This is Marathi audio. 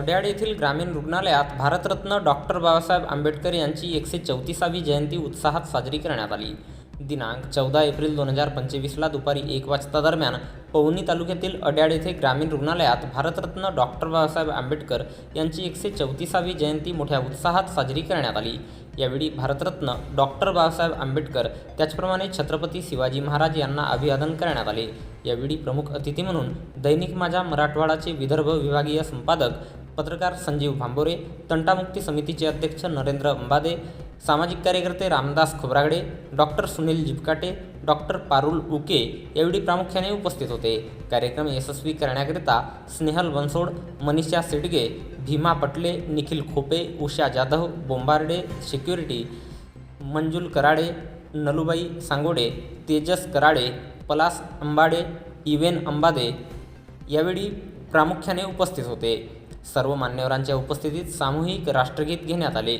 अड्याळ येथील ग्रामीण रुग्णालयात भारतरत्न डॉक्टर बाबासाहेब आंबेडकर यांची एकशे चौतीसावी जयंती उत्साहात साजरी करण्यात आली. दिनांक चौदा एप्रिल दोन हजार पंचवीसला दुपारी एक वाजता दरम्यान पवनी तालुक्यातील अड्याळ येथे ग्रामीण रुग्णालयात भारतरत्न डॉक्टर बाबासाहेब आंबेडकर यांची एकशे चौतीसावी जयंती मोठ्या उत्साहात साजरी करण्यात आली. यावेळी भारतरत्न डॉक्टर बाबासाहेब आंबेडकर त्याचप्रमाणे छत्रपती शिवाजी महाराज यांना अभिवादन करण्यात आले. यावेळी प्रमुख अतिथी म्हणून दैनिक माझा मराठवाडाचे विदर्भ विभागीय संपादक पत्रकार संजीव भांबोरे तंटामुक्ती समितीचे अध्यक्ष नरेंद्र अंबादे सामाजिक कार्यकर्ते रामदास खोब्रागडे डॉक्टर सुनील जिपकाटे डॉक्टर पारुल उके यावेळी प्रामुख्याने उपस्थित होते. कार्यक्रम यशस्वी करण्याकरिता स्नेहल बनसोड मनीषा सिडगे भीमा पटले निखिल खोपे उषा जाधव बोंबार्डे सिक्युरिटी मंजुल कराडे नलुबाई सांगोडे तेजस कराडे पलास अंबाडे इवेन अंबादे यावेळी प्रामुख्याने उपस्थित होते. सर्व मान्यवरांच्या उपस्थितीत सामूहिक राष्ट्रगीत घेण्यात आले.